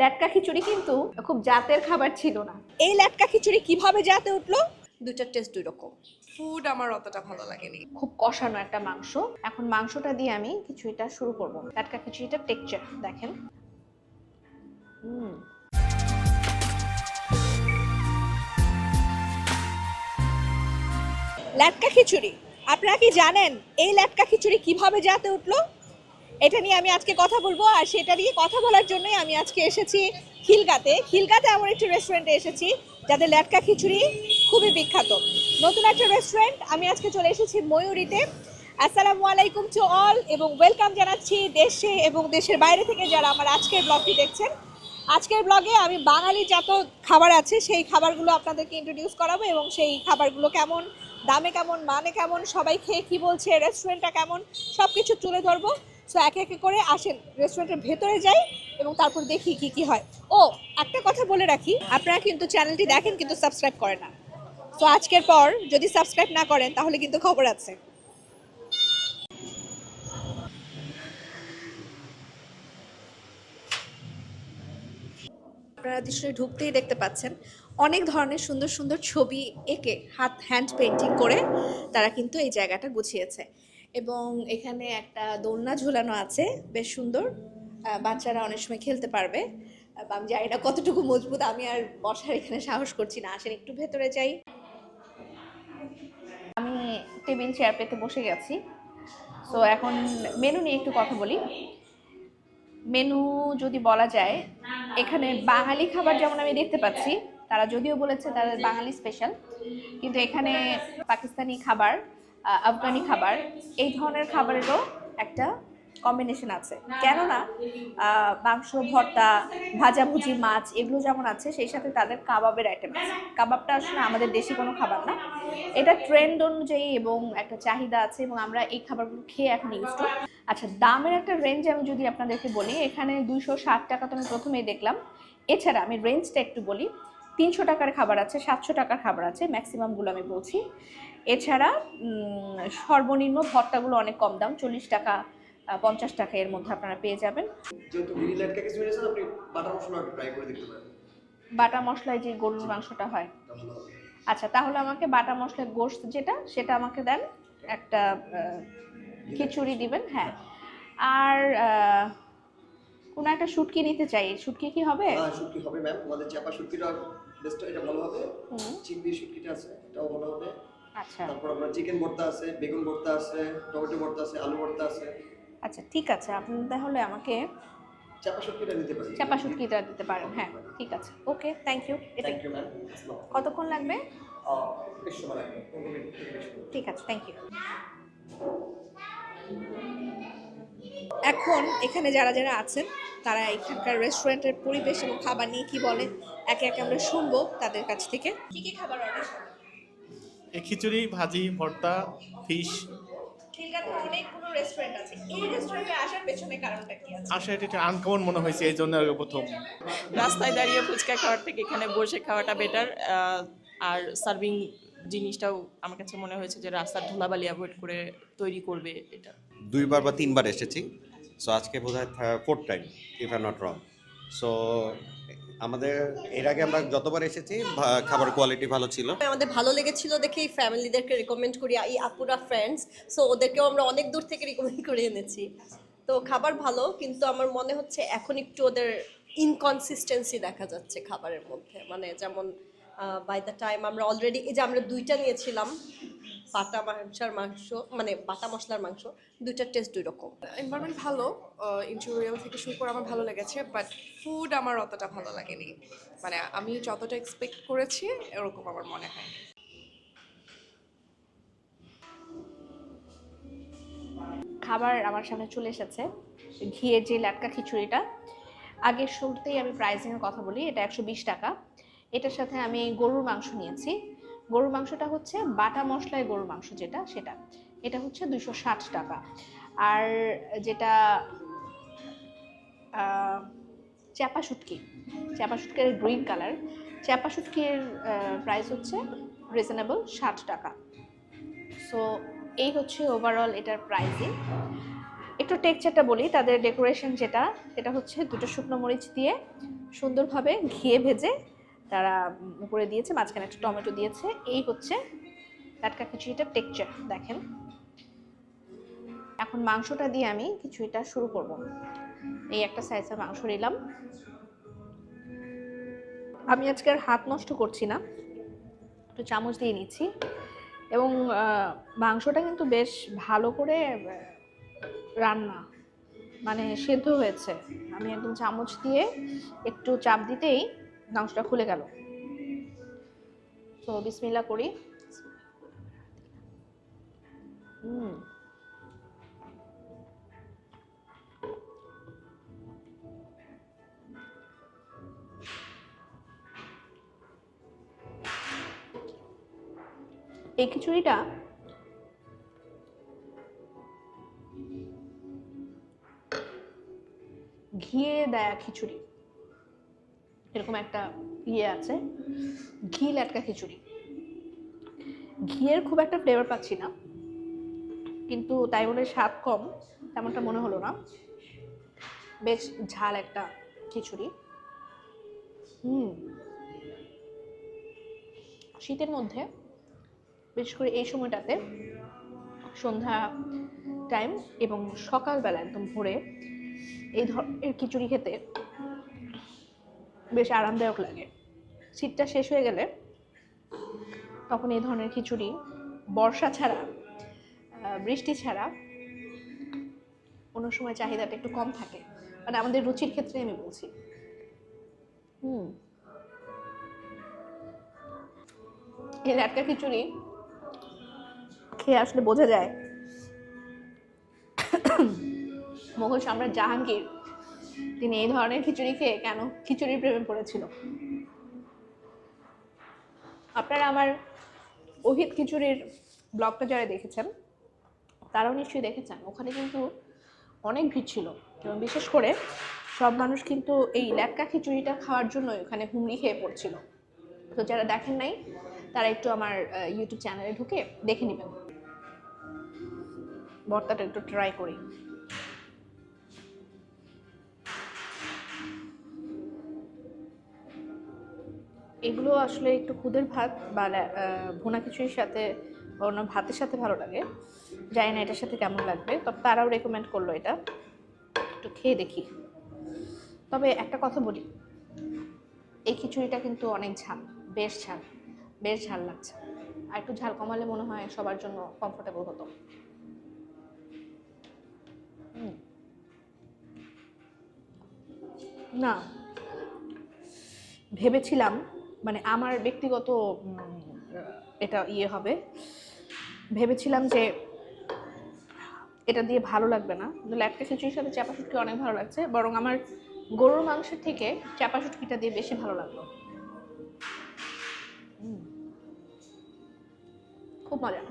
ল্যাটকা খিচুড়ি কিন্তু খুব জাতের খাবার ছিল না। এই ল্যাটকা খিচুড়ি কীভাবে জাতে উঠল? দুইটার টেস্ট দুই রকম। ফুড আমার অতটা ভালো লাগেনি। খুব কষানো একটা মাংস। এখন মাংসটা দিয়ে আমি খিচুড়িটা শুরু করব। ল্যাটকা খিচুড়িটা টেক্সচার দেখেন। হুম ল্যাটকা খিচুড়ি। আপনারা কি জানেন এই ল্যাটকা খিচুড়ি কীভাবে জাতে উঠল? এটা নিয়ে আমি আজকে কথা বলব, আর সেটা নিয়ে কথা বলার জন্যই আমি আজকে এসেছি খিলগাতে। খিলগাতে এমন একটি রেস্টুরেন্টে এসেছি, যাদের ল্যাটকা খিচুড়ি খুবই বিখ্যাত। নতুন একটা রেস্টুরেন্ট আমি আজকে চলে এসেছি ময়ূরীতে। আসসালামু আলাইকুম টু অল এবং ওয়েলকাম জানাচ্ছি দেশে এবং দেশের বাইরে থেকে যারা আমার আজকের ব্লগটি দেখছেন। আজকের ব্লগে আমি বাঙালি যত খাবার আছে, সেই খাবারগুলো আপনাদেরকে ইন্ট্রোডিউস করাবো, এবং সেই খাবারগুলো কেমন, দামে কেমন মানে কেমন, সবাই খেয়ে কি বলছে রেস্টুরেন্টটা কেমন সব কিছু তুলে ধরবো। সো একে একে করে আসেন রেস্টুরেন্টের ভেতরে যাই এবং তারপর দেখি কি কি হয়। ও, একটা কথা বলে রাখি, আপনারা কিন্তু চ্যানেলটি দেখেন কিন্তু সাবস্ক্রাইব করেন না। তো আজকের পর যদি সাবস্ক্রাইব না করেন, তাহলে কিন্তু খবর আছে। আপনারা দৃশ্যে ঢুকতেই দেখতে পাচ্ছেন, অনেক ধরনের সুন্দর সুন্দর ছবি এঁকে হাত হ্যান্ড পেন্টিং করে তারা কিন্তু এই জায়গাটা গুছিয়েছে। এবং এখানে একটা দোলনা ঝুলানো আছে, বেশ সুন্দর। বাচ্চারা অনেক সময় খেলতে পারবে। আমি জানি না কতটুকু মজবুত, আমি আর বসার এখানে সাহস করছি না। আসেন, একটু ভেতরে যাই। আমি টেবিল চেয়ার পেতে বসে গেছি। সো এখন মেনু নিয়ে একটু কথা বলি। মেনু যদি বলা যায়, এখানে বাঙালি খাবার যেমন আমি দেখতে পাচ্ছি, তারা যদিও বলেছে তাদের বাঙালি স্পেশাল কিন্তু এখানে পাকিস্তানি খাবার আফগানি খাবার। এই ধরনের খাবারেরও একটা কম্বিনেশন আছে। কেননা মাংস, ভর্তা ভাজাভুজি মাছ, এগুলো যেমন আছে, সেই সাথে তাদের কাবাবের আইটেম আছে। কাবাবটা আসলে আমাদের দেশি কোনো খাবার না। এটা ট্রেন্ড অনুযায়ী এবং একটা চাহিদা আছে এবং আমরা এই খাবারগুলো খেয়ে এখন ইউজ টু আচ্ছা দামের একটা রেঞ্জ আমি যদি আপনাদেরকে বলি, এখানে দুইশো ষাট টাকা তো আমি প্রথমেই দেখলাম। এছাড়া আমি রেঞ্জটা একটু বলি, তিনশো টাকার খাবার আছে, সাতশো টাকার খাবার আছে ম্যাক্সিমামগুলো আমি বলছি। এছাড়া সর্বনিম্ন ভর্তাগুলো অনেক কম দাম চল্লিশ টাকা পঞ্চাশ টাকা এর মধ্যে আপনারা পেয়ে যাবেন। বাটা মশলায় যে গরুর মাংসটা হয়। আচ্ছা তাহলে আমাকে বাটা মশলার গোশত যেটা সেটা আমাকে দেন। একটা খিচুড়ি দিবেন হ্যাঁ। আর কোনো একটা শুটকি নিতে চাই। শুটকি কি হবে? হ্যাঁ শুটকি হবে ম্যাম আমাদের চাপা শুটকিটা বেস্ট এটা ভালো হবে। চিংড়ি শুটকিটা আছে এটাও ভালো হবে। তারপর আপনার চিকেন ভর্তা আছে বেগুন ভর্তা আছে টমেটো ভর্তা আছে আলু ভর্তা আছে। আচ্ছা ঠিক আছে। আপনি তাহলে আমাকে চাপা শুটকিটা নিতে পারেন। চাপা শুটকিটা দিতে পারেন হ্যাঁ ঠিক আছে। Okay thank you thank you ma'am কতক্ষণ লাগবে। ঠিক আছে থ্যাংক ইউ এখন এখানে যারা যারা আছেন তারা এখানকার রেস্টুরেন্টের পরিবেশ এবং খাবার নিয়ে কি বলে একে একে আমরা শুনব তাদের কাছ থেকে। কি কি খাবার অর্ডার এ খিচুড়ি ভাজি ভর্তা ফিশ। খিলগাতে রেস্টুরেন্ট আছে। এই রেস্টুরেন্টে আসার পেছনে কারণটা কি আছে? আসলে এটা একটু আনকমন মনে হয়েছে এই জন্য প্রথম। রাস্তায় দাঁড়িয়ে ফুচকা খাওয়ার থেকে এখানে বসে খাওয়াটা বেটার আর সার্ভিং জিনিসটাও আমার কাছে মনে হয়েছে যে রাস্তার ধুলাবালি অ্যাভয়েড করে তৈরি করবে এটা। দুইবার বা তিনবার এসেছি। সো আজকে বোধ হয় fourth time if or not wrong so আমাদের, এর আগে আমরা যতবার এসেছি খাবার কোয়ালিটি ভালো ছিল। আমাদের ভালো লেগেছিল দেখে এই ফ্যামিলিদেরকে রেকমেন্ড করি, এই আপুরা ফ্রেন্ডস সো ওদেরকেও আমরা অনেক দূর থেকে রেকমেন্ড করে এনেছি। তো খাবার ভালো, কিন্তু আমার মনে হচ্ছে এখন একটু ওদের ইনকনসিস্টেন্সি দেখা যাচ্ছে খাবারের মধ্যে। মানে যেমন বাই দ্য টাইম আমরা অলরেডি এই যে আমরা দুইটা নিয়েছিলাম বাটা মাংসার মাংস মানে বাটা মশলার মাংস দুইটার টেস্ট দুই রকম। এনভায়রনমেন্ট ভালো ইন্টেরিয়াল থেকে শুরু করে আমার ভালো লেগেছে বাট ফুড আমার অতটা ভালো লাগেনি। মানে আমি যতটা এক্সপেক্ট করেছি এরকম আমার মনে হয়। খাবার আমার সামনে চলে এসেছে ঘিয়ের যে ল্যাটকা খিচুড়িটা। আগে শুরুতেই আমি প্রাইসিংয়ের কথা বলি এটা একশো বিশ টাকা। এটার সাথে আমি গরুর মাংস নিয়েছি। গরুর মাংসটা হচ্ছে বাটা মশলায় গরুর মাংস যেটা, সেটা। এটা হচ্ছে দুশো ষাট টাকা। আর যেটা চ্যাপা শুটকি। চ্যাপা শুটকির গ্রিন কালার। চ্যাপা শুটকির প্রাইস হচ্ছে রিজনেবল ষাট টাকা। সো এই হচ্ছে ওভারঅল এটার প্রাইসিং একটু টেক্সচারটা বলি, তাদের ডেকোরেশন যেটা সেটা হচ্ছে দুটো শুকনো মরিচ দিয়ে সুন্দরভাবে ঘিয়ে ভেজে তারা উপরে দিয়েছে, মাঝখানে একটা টমেটো দিয়েছে। এই হচ্ছে টাটকা খিচুড়িটার টেক্সচার, দেখেন। এখন মাংসটা দিয়ে আমি খিচুড়িটা শুরু করব। এই একটা সাইজের মাংস নিলাম। আমি আজকে আর হাত নষ্ট করছি না, একটু চামচ দিয়ে নিচ্ছি। এবং মাংসটা কিন্তু বেশ ভালো করে রান্না মানে সেদ্ধ হয়েছে। আমি একদম চামচ দিয়ে একটু চাপ দিতেই মাংসটা খুলে গেল। তো বিসমিল্লা করি। এই খিচুড়িটা ঘিয়ে দেয়া খিচুড়ি। এরকম একটা ইয়ে আছে। ঘি লেটকা খিচুড়ি। ঘিয়ের খুব একটা ফ্লেভার পাচ্ছি না। কিন্তু তাই বলে স্বাদ কম, তেমনটা মনে হলো না। বেশ ঝাল একটা খিচুড়ি। হুম। শীতের মধ্যে, বিশেষ করে এই সময়টাতে সন্ধ্যা টাইম এবং সকালবেলা একদম ভোরে এই ধরনের খিচুড়ি খেতে বেশ আরামদায়ক লাগে। শীতটা শেষ হয়ে গেলে তখন এই ধরনের খিচুড়ি বর্ষা ছাড়া বৃষ্টি ছাড়া কোনো সময় চাহিদাটা একটু কম থাকে। মানে আমাদের রুচির ক্ষেত্রে আমি বলছি। হুম। এই লাটকা খিচুড়ি খেয়ে আসলে বোঝা যায়। মোগল সম্রাট জাহাঙ্গীর তিনি এই ধরনের খিচুড়ি খেয়ে কেন খিচুড়ির প্রেমে পড়েছিল? আপনারা আমার ওহিত খিচুড়ির ব্লগটা যারা দেখেছেন, তারাও নিশ্চয়ই দেখেছেন। ওখানে কিন্তু অনেক ভিড় ছিল। এবং বিশেষ করে সব মানুষ কিন্তু এই ল্যাটকা খিচুড়িটা খাওয়ার জন্য ওখানে হুমড়ি খেয়ে পড়ছিল। তো যারা দেখেন নাই, তারা একটু আমার ইউটিউব চ্যানেলে ঢুকে দেখে নেবেন। ভর্তাটা একটু ট্রাই করি। এগুলো আসলে একটু খুদের ভাত বা ভোনা খিচুড়ির সাথে অন্য ভাতের সাথে ভালো লাগে। জানি না এটার সাথে কেমন লাগবে, তবে তারাও রেকমেন্ড করল এটা। একটু খেয়ে দেখি। তবে একটা কথা বলি, এই খিচুড়িটা কিন্তু অনেক ঝাল, বেশ ঝাল বেশ ঝাল লাগছে। আর একটু ঝাল কমালে মনে হয় সবার জন্য কমফোর্টেবল হতো। না, ভেবেছিলাম মানে আমার ব্যক্তিগত এটা ইয়ে হবে। ভেবেছিলাম যে এটা দিয়ে ভালো লাগবে না। কিন্তু ল্যাটকা খিচুড়ির সাথে চাপা শুটকি অনেক ভালো লাগছে। বরং আমার গরুর মাংসের থেকে চাপা শুটকিটা দিয়ে বেশি ভালো লাগল। খুব মজা।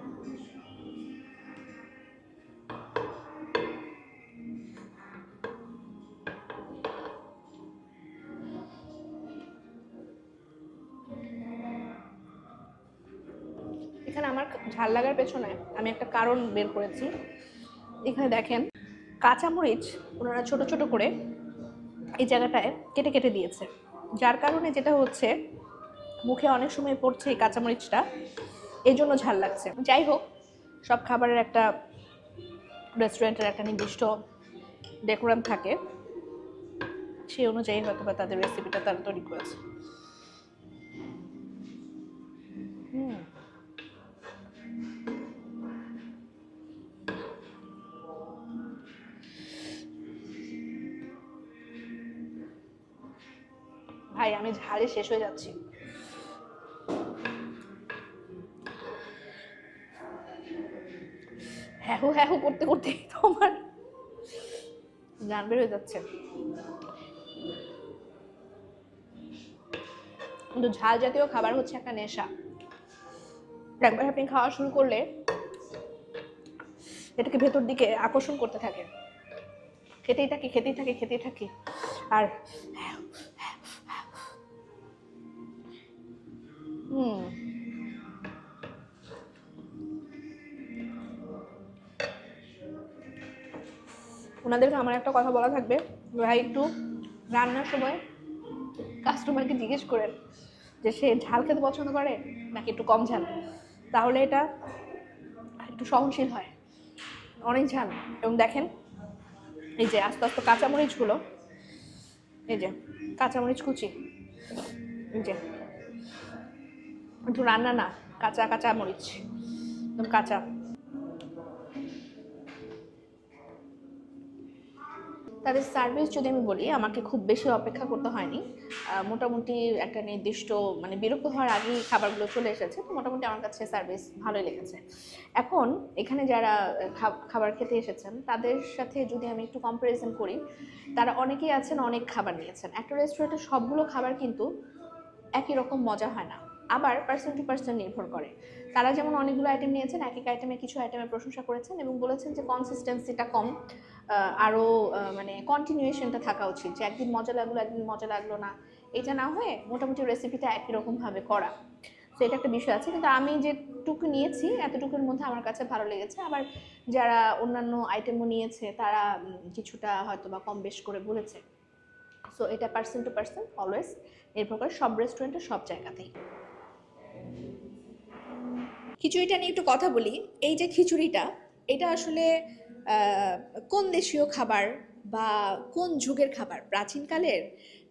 পেছনে আমি একটা কারণ বের করেছি। এখানে দেখেন, কাঁচামরিচ ওনারা ছোট ছোট করে এই জায়গাটায় কেটে কেটে দিয়েছে। যার কারণে যেটা হচ্ছে, মুখে অনেক সময় পড়ছে এই কাঁচামরিচটা। এই জন্য ঝাল লাগছে। যাই হোক, সব খাবারের একটা রেস্টুরেন্টের একটা নির্দিষ্ট ডেকোরাম থাকে। সেই অনুযায়ী হয়তো বা তাদের রেসিপিটা তারা তৈরি করেছে। হুম। ভাই, আমি ঝালে শেষ হয়ে যাচ্ছি। হ্যাহু হ্যাহু করতে করতে তো আমার বের হয়ে যাচ্ছে। কিন্তু ঝাল জাতীয় খাবার হচ্ছে একটা নেশা। একবার আপনি খাওয়া শুরু করলে এটাকে ভেতর দিকে আকর্ষণ করতে থাকে। খেতেই থাকি খেতেই থাকি খেতেই থাকি। আর হুম। ওনাদেরকে আমার একটা কথা বলা থাকবে। ভাই একটু রান্নার সময় কাস্টমারকে জিজ্ঞেস করেন যে সে ঝাল খেতে পছন্দ করে নাকি একটু কম ঝাল? তাহলে এটা একটু সহনশীল হয়। অনেক ঝাল। এবং দেখেন, এই যে আস্তে আস্তে কাঁচামরিচগুলো, এই যে কাঁচামরিচ কুচি, এই যে একটু রান্না না, কাঁচা কাঁচা মরিচ, একদম কাঁচা। তাদের সার্ভিস যদি আমি বলি, আমাকে খুব বেশি অপেক্ষা করতে হয়নি। মোটামুটি একটা নির্দিষ্ট মানে বিরক্ত হওয়ার আগেই খাবারগুলো চলে এসেছে, তো মোটামুটি আমার কাছে সার্ভিস ভালোই লেগেছে। এখন এখানে যারা খাবার খেতে এসেছেন, তাদের সাথে যদি আমি একটু কম্পারিজন করি, তারা অনেকেই আছেন, অনেক খাবার নিয়েছেন। একটা রেস্টুরেন্টে সবগুলো খাবার কিন্তু একই রকম মজা হয় না। আবার পার্সন টু পার্সন নির্ভর করে। তারা যেমন অনেকগুলো আইটেম নিয়েছেন এক এক আইটেমে কিছু আইটেমের প্রশংসা করেছেন এবং বলেছেন যে কনসিস্টেন্সিটা কম। আরও মানে কন্টিনিউয়েশনটা থাকা উচিত যে একদিন মজা লাগল, একদিন মজা লাগল না। এটা না হয়ে মোটামুটি রেসিপিটা একই রকমভাবে করা। তো এটা একটা বিষয় আছে। কিন্তু আমি যেটুকু নিয়েছি, এতটুকুর মধ্যে আমার কাছে ভালো লেগেছে। আবার যারা অন্যান্য আইটেমও নিয়েছে, তারা কিছুটা হয়তো বা কম বেশ করে বলেছে। সো এটা পার্সন টু পার্সন অলওয়েজ নির্ভর করে। সব রেস্টুরেন্টে সব জায়গাতেই। খিচুড়িটা নিয়ে একটু কথা বলি। এই যে খিচুড়িটা, এটা আসলে কোন দেশীয় খাবার বা কোন যুগের খাবার? প্রাচীনকালের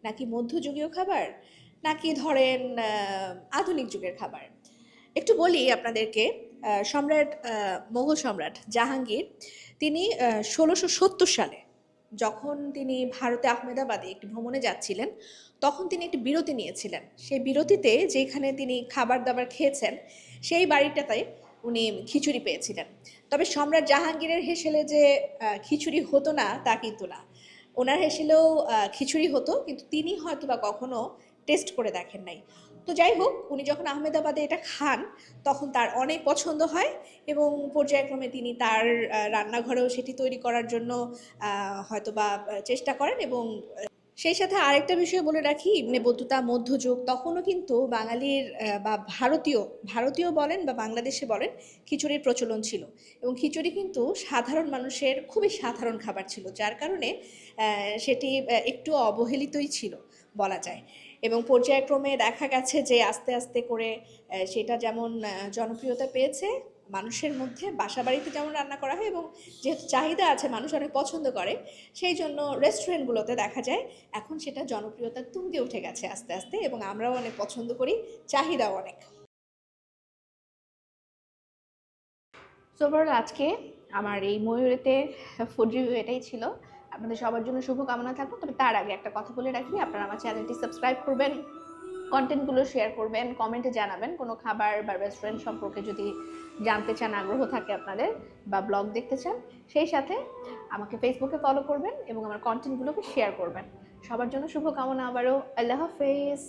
নাকি মধ্যযুগীয় খাবার? নাকি ধরেন আধুনিক যুগের খাবার? একটু বলি আপনাদেরকে সম্রাট মোগল সম্রাট জাহাঙ্গীর, তিনি ষোলোশো সত্তর সালে যখন তিনি ভারতে আহমেদাবাদে একটি ভ্রমণে যাচ্ছিলেন, তখন তিনি একটি বিরতি নিয়েছিলেন। সেই বিরতিতে যেখানে তিনি খাবার দাবার খেয়েছেন, সেই বাড়িটাতে উনি খিচুড়ি পেয়েছিলেন। তবে সম্রাট জাহাঙ্গীরের হেসেলে যে খিচুড়ি হতো না, তা কিন্তু না। ওনার হেসেলেও খিচুড়ি হতো, কিন্তু তিনি হয়তো বা কখনো টেস্ট করে দেখেন নাই। তো যাই হোক, উনি যখন আহমেদাবাদে এটা খান, তখন তার অনেক পছন্দ হয় এবং পর্যায়ক্রমে তিনি তার রান্নাঘরেও সেটি তৈরি করার জন্য হয়তো বা চেষ্টা করেন এবং সেই সাথে আরেকটা বিষয় বলে রাখি, ইবনে বতুতা মধ্যযুগ, তখনও কিন্তু বাঙালির বা ভারতীয় ভারতীয় বলেন বা বাংলাদেশে বলেন, খিচুড়ির প্রচলন ছিল এবং খিচুড়ি কিন্তু সাধারণ মানুষের খুবই সাধারণ খাবার ছিল, যার কারণে সেটি একটু অবহেলিতই ছিল বলা যায়। এবং পর্যায়ক্রমে দেখা গেছে যে আস্তে আস্তে করে সেটা যেমন জনপ্রিয়তা পেয়েছে, মানুষের মধ্যে বাসা বাড়িতে যেমন রান্না করা হয় এবং যেহেতু চাহিদা আছে, মানুষ অনেক পছন্দ করে, সেই জন্য রেস্টুরেন্টগুলোতে দেখা যায়, এখন সেটা জনপ্রিয়তার তুঙ্গে উঠে গেছে আস্তে আস্তে এবং আমরাও অনেক পছন্দ করি, চাহিদাও অনেক। সো ওভারঅল আজকে আমার এই ময়ূরেতে ফুড রিভিউ এটাই ছিল। আপনাদের সবার জন্য শুভকামনা থাকুক তবে তার আগে একটা কথা বলে রাখি, আপনারা আমার চ্যানেলটি সাবস্ক্রাইব করবেন কন্টেন্টগুলো শেয়ার করবেন কমেন্টে জানাবেন। কোনো খাবার বা রেস্টুরেন্ট সম্পর্কে যদি জানতে চান, আগ্রহ থাকে আপনাদের, বা ব্লগ দেখতে চান, সেই সাথে আমাকে ফেসবুকে ফলো করবেন এবং আমার কন্টেন্টগুলোকে শেয়ার করবেন। সবার জন্য শুভকামনা আবারও। আল্লাহ হাফেজ।